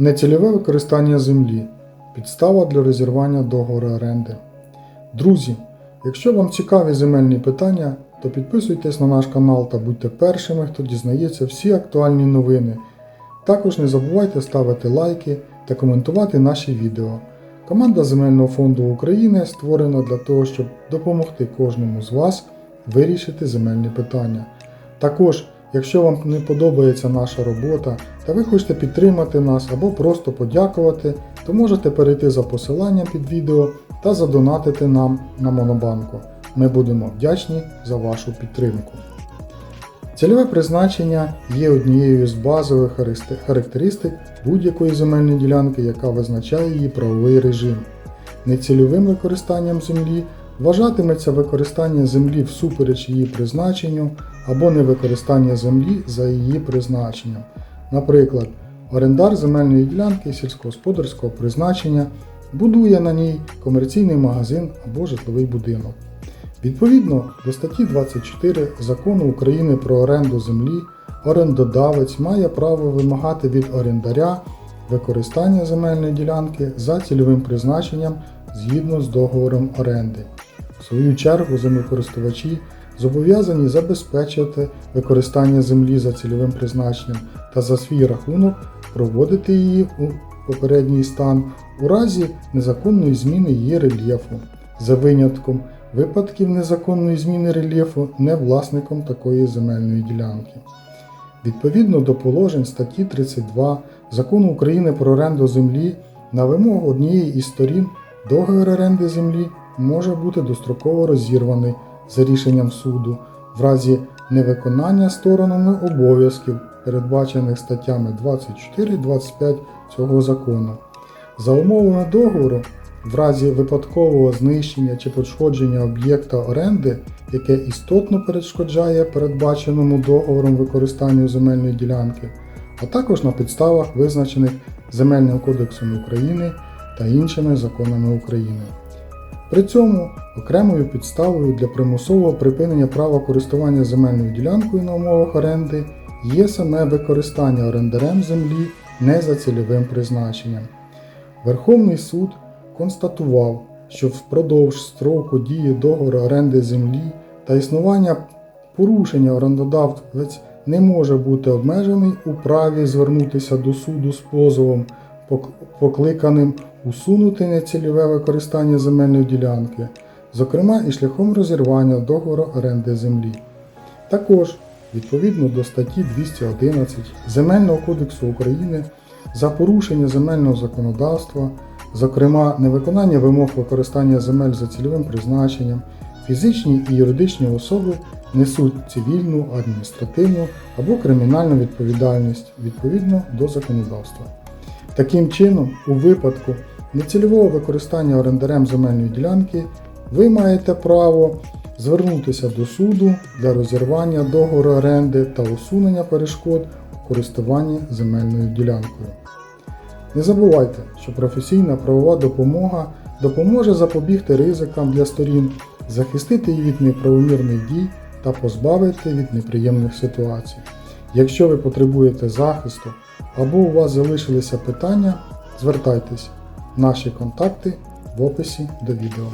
Нецільове використання землі. Підстава для розірвання договору оренди. Друзі, якщо вам цікаві земельні питання, то підписуйтесь на наш канал та будьте першими, хто дізнається всі актуальні новини. Також не забувайте ставити лайки та коментувати наші відео. Команда Земельного фонду України створена для того, щоб допомогти кожному з вас вирішити земельні питання. Також, якщо вам не подобається наша робота та ви хочете підтримати нас або просто подякувати, то можете перейти за посиланням під відео та задонатити нам на Монобанку. Ми будемо вдячні за вашу підтримку. Цільове призначення є однією з базових характеристик будь-якої земельної ділянки, яка визначає її правовий режим. Нецільовим використанням землі вважатиметься використання землі всупереч її призначенню або невикористання землі за її призначенням. Наприклад, орендар земельної ділянки сільськогосподарського призначення будує на ній комерційний магазин або житловий будинок. Відповідно до статті 24 Закону України про оренду землі, орендодавець має право вимагати від орендаря використання земельної ділянки за цільовим призначенням згідно з договором оренди. В свою чергу землекористувачі зобов'язані забезпечити використання землі за цільовим призначенням та за свій рахунок проводити її у попередній стан у разі незаконної зміни її рельєфу, за винятком випадків незаконної зміни рельєфу не власником такої земельної ділянки. Відповідно до положень статті 32 Закону України про оренду землі, на вимогу однієї із сторін договір оренди землі може бути достроково розірваний за рішенням суду в разі невиконання сторонами обов'язків, передбачених статтями 24-25 цього закону. За умовами договору, в разі випадкового знищення чи пошкодження об'єкта оренди, яке істотно перешкоджає передбаченому договором використанню земельної ділянки, а також на підставах, визначених Земельним кодексом України та іншими законами України. При цьому окремою підставою для примусового припинення права користування земельною ділянкою на умовах оренди є саме використання орендарем землі не за цільовим призначенням. Верховний суд констатував, що впродовж строку дії договору оренди землі та існування порушення орендодавець не може бути обмежений у праві звернутися до суду з позовом, пок- покликаним усунути нецільове використання земельної ділянки, зокрема і шляхом розірвання договору оренди землі. Також, відповідно до статті 211 Земельного кодексу України, за порушення земельного законодавства, зокрема невиконання вимог використання земель за цільовим призначенням, фізичні і юридичні особи несуть цивільну, адміністративну або кримінальну відповідальність відповідно до законодавства. Таким чином, у випадку нецільового використання орендарем земельної ділянки ви маєте право звернутися до суду для розірвання договору оренди та усунення перешкод у користуванні земельною ділянкою. Не забувайте, що професійна правова допомога допоможе запобігти ризикам для сторін, захистити їх від неправомірних дій та позбавити від неприємних ситуацій. Якщо ви потребуєте захисту або у вас залишилися питання, звертайтесь. Наші контакти в описі до відео.